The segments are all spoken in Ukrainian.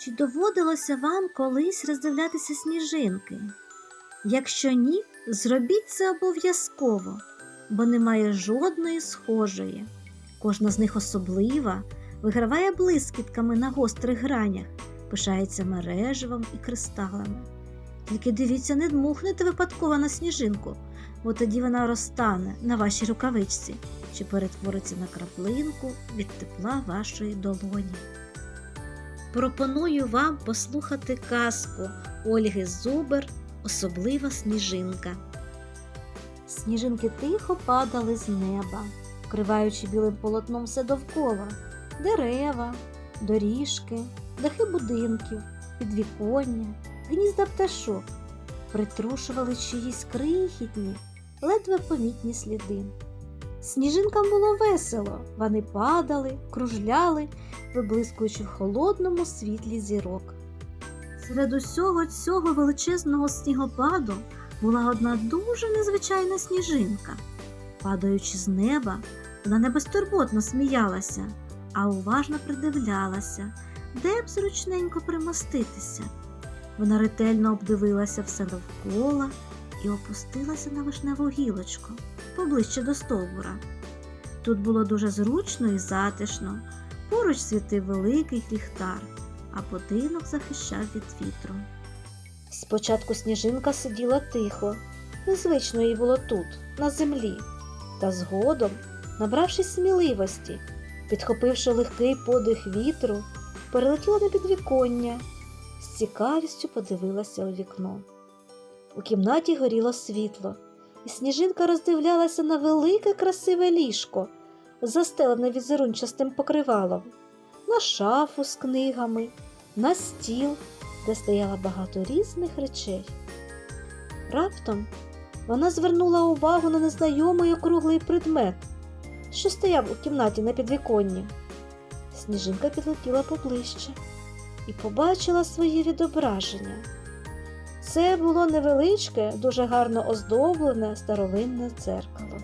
Чи доводилося вам колись роздивлятися сніжинки? Якщо ні, зробіть це обов'язково, бо немає жодної схожої. Кожна з них особлива, виграває блискітками на гострих гранях, пишається мереживом і кристалами. Тільки дивіться, не дмухнете випадково на сніжинку, бо тоді вона розтане на вашій рукавичці чи перетвориться на краплинку від тепла вашої долоні. Пропоную вам послухати казку Ольги Зубер Особлива сніжинка. Сніжинки тихо падали з неба, вкриваючи білим полотном все довкола дерева, доріжки, дахи будинків, підвіконня, гнізда пташок, притрушували чиїсь крихітні, ледве помітні сліди. Сніжинкам було весело, вони падали, кружляли, виблискуючи в холодному світлі зірок. Серед усього цього величезного снігопаду була одна дуже незвичайна сніжинка. Падаючи з неба, вона не безтурботно сміялася, а уважно придивлялася, де б зручненько примоститися. Вона ретельно обдивилася все довкола і опустилася на вишневу гілочку поближче до стовбура. Тут було дуже зручно і затишно, поруч світив великий ліхтар, а будинок захищав від вітру. Спочатку сніжинка сиділа тихо, незвично їй було тут, на землі, та згодом, набравшись сміливості, підхопивши легкий подих вітру, перелетіла на підвіконня, з цікавістю подивилася у вікно. У кімнаті горіло світло, і сніжинка роздивлялася на велике красиве ліжко, застелене візерунчастим покривалом, на шафу з книгами, на стіл, де стояло багато різних речей. Раптом вона звернула увагу на незнайомий округлий предмет, що стояв у кімнаті на підвіконні. Сніжинка підлетіла поближче і побачила своє відображення. Це було невеличке, дуже гарно оздоблене старовинне дзеркало.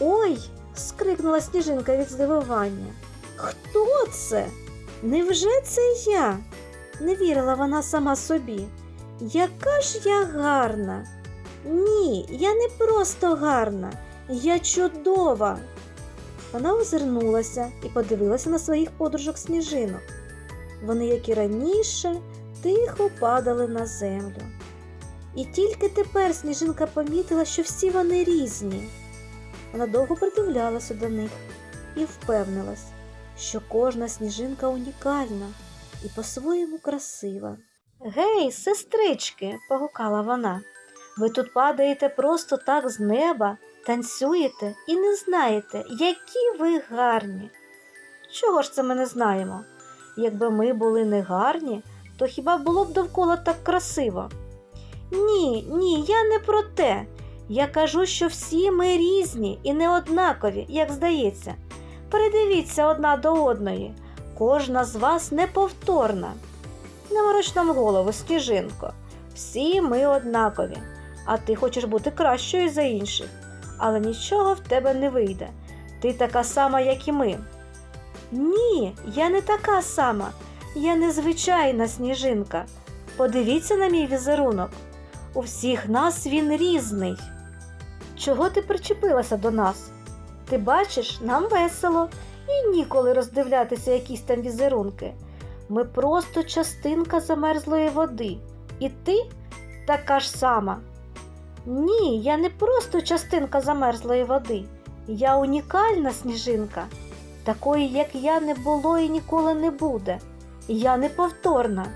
Ой! скрикнула сніжинка від здивування. Хто це? Невже це я? Не вірила вона сама собі. Яка ж я гарна? Ні, я не просто гарна, я чудова. Вона озирнулася і подивилася на своїх подружок сніжинок. Вони, як і раніше, тихо падали на землю. І тільки тепер сніжинка помітила, що всі вони різні. Вона довго придивлялася до них і впевнилась, що кожна сніжинка унікальна і по-своєму красива. Гей, сестрички, погукала вона. Ви тут падаєте просто так з неба, танцюєте і не знаєте, які ви гарні. Чого ж це ми не знаємо? Якби ми були не гарні, то хіба було б довкола так красиво? Ні, ні, я не про те. Я кажу, що всі ми різні і не однакові, як здається. Передивіться одна до одної. Кожна з вас неповторна. Не мороч нам голову, сніжинко. Всі ми однакові, а ти хочеш бути кращою за інших. Але нічого в тебе не вийде. Ти така сама, як і ми. Ні, я не така сама. Я незвичайна сніжинка. Подивіться на мій візерунок. У всіх нас він різний. Чого ти причепилася до нас? Ти бачиш, нам весело і ніколи роздивлятися якісь там візерунки. Ми просто частинка замерзлої води. І ти така ж сама. Ні, я не просто частинка замерзлої води. Я унікальна сніжинка. Такої, як я, не було і ніколи не буде. Я неповторна.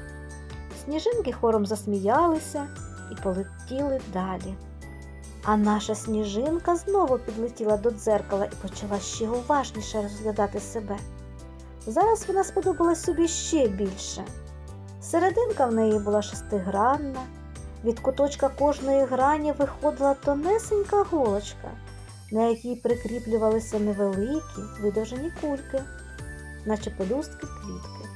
Сніжинки хором засміялися і полетіли далі. А наша сніжинка знову підлетіла до дзеркала і почала ще уважніше розглядати себе. Зараз вона сподобалась собі ще більше. Серединка в неї була шестигранна, від куточка кожної грані виходила тонесенька голочка, на якій прикріплювалися невеликі видовжені кульки, наче пелюстки квітки.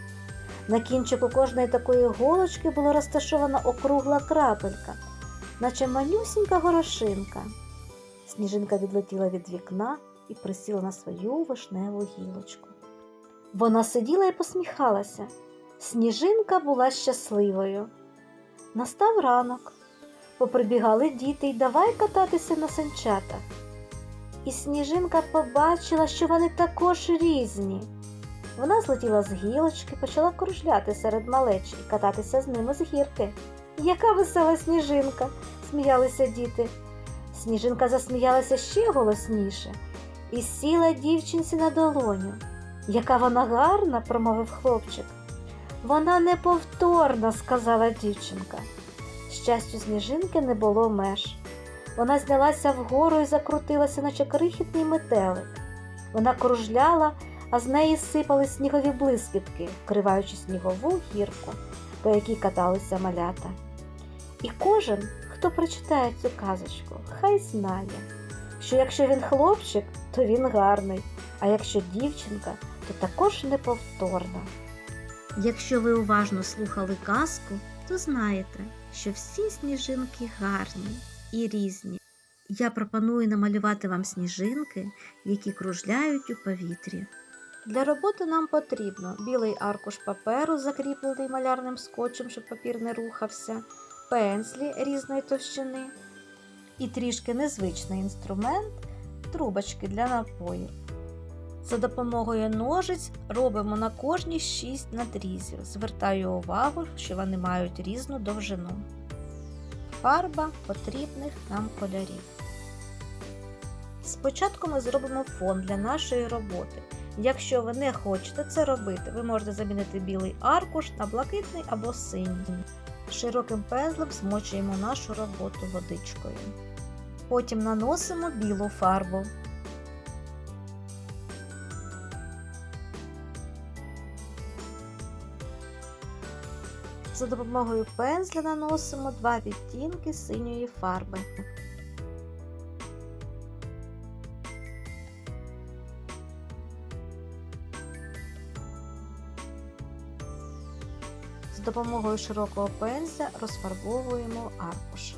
На кінчику кожної такої голочки була розташована округла крапелька, наче манюсінька горошинка. Сніжинка відлетіла від вікна і присіла на свою вишневу гілочку. Вона сиділа і посміхалася. Сніжинка була щасливою. Настав ранок. Поприбігали діти й давай кататися на санчатах. І сніжинка побачила, що вони також різні. Вона злетіла з гілочки, почала кружляти серед малечі і кататися з ними з гірки. Яка весела сніжинка, сміялися діти. Сніжинка засміялася ще голосніше і сіла дівчинці на долоню. Яка вона гарна, промовив хлопчик. Вона неповторна, сказала дівчинка. Щастю, сніжинки не було меж. Вона знялася вгору і закрутилася, наче крихітний метелик. Вона кружляла, а з неї сипали снігові блискітки, вкриваючи снігову гірку, по якій каталися малята. І кожен, хто прочитає цю казочку, хай знає, що якщо він хлопчик, то він гарний, а якщо дівчинка, то також неповторна. Якщо ви уважно слухали казку, то знаєте, що всі сніжинки гарні і різні. Я пропоную намалювати вам сніжинки, які кружляють у повітрі. Для роботи нам потрібно білий аркуш паперу, закріплений малярним скотчем, щоб папір не рухався, пензлі різної товщини і трішки незвичний інструмент трубочки для напоїв. За допомогою ножиць робимо на кожні 6 надрізів. Звертаю увагу, що вони мають різну довжину. Фарба потрібних нам кольорів. Спочатку ми зробимо фон для нашої роботи. Якщо ви не хочете це робити, ви можете замінити білий аркуш на блакитний або синій. Широким пензлем змочуємо нашу роботу водичкою. Потім наносимо білу фарбу. За допомогою пензля наносимо два відтінки синьої фарби. Допомогою широкого пензля розфарбовуємо аркуш.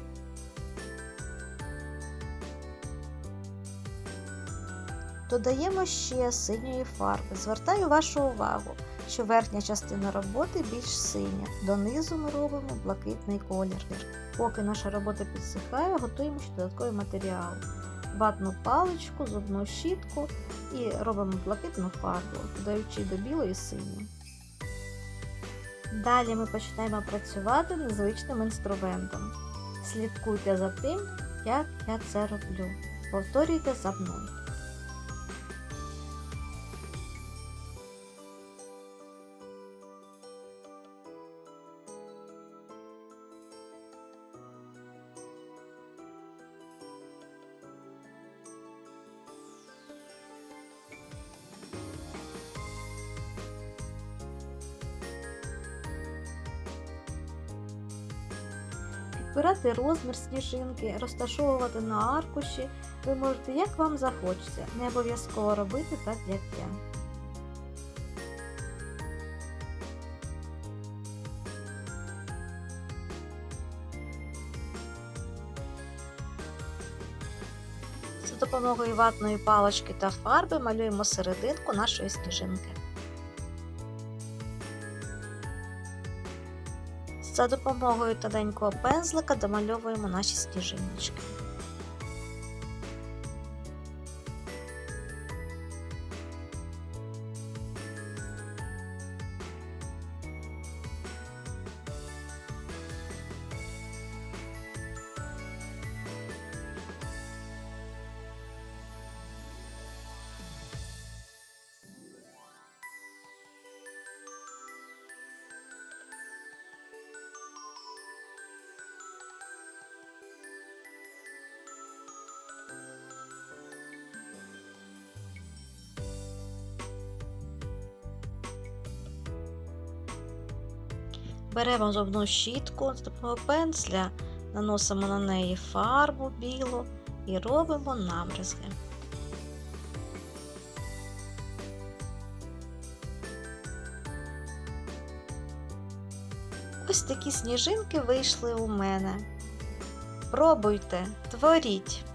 Додаємо ще синьої фарби. Звертаю вашу увагу, що верхня частина роботи більш синя. Донизу ми робимо блакитний колір. Поки наша робота підсихає, готуємо ще додатковий матеріал. Ватну паличку, зубну щітку і робимо блакитну фарбу, додаючи до білої синю. Далі ми починаємо працювати незвичним інструментом. Слідкуйте за тим, як я це роблю. Повторюйте за мною. Підбирати розмір сніжинки, розташовувати на аркуші ви можете як вам захочеться, не обов'язково робити так, як я. За допомогою ватної палички та фарби малюємо серединку нашої сніжинки. За допомогою тоненького пензлика домальовуємо наші сніжиночки. Беремо зубну щітку з допомогою пензля, наносимо на неї фарбу білу і робимо намрізки. Ось такі сніжинки вийшли у мене. Пробуйте, творіть!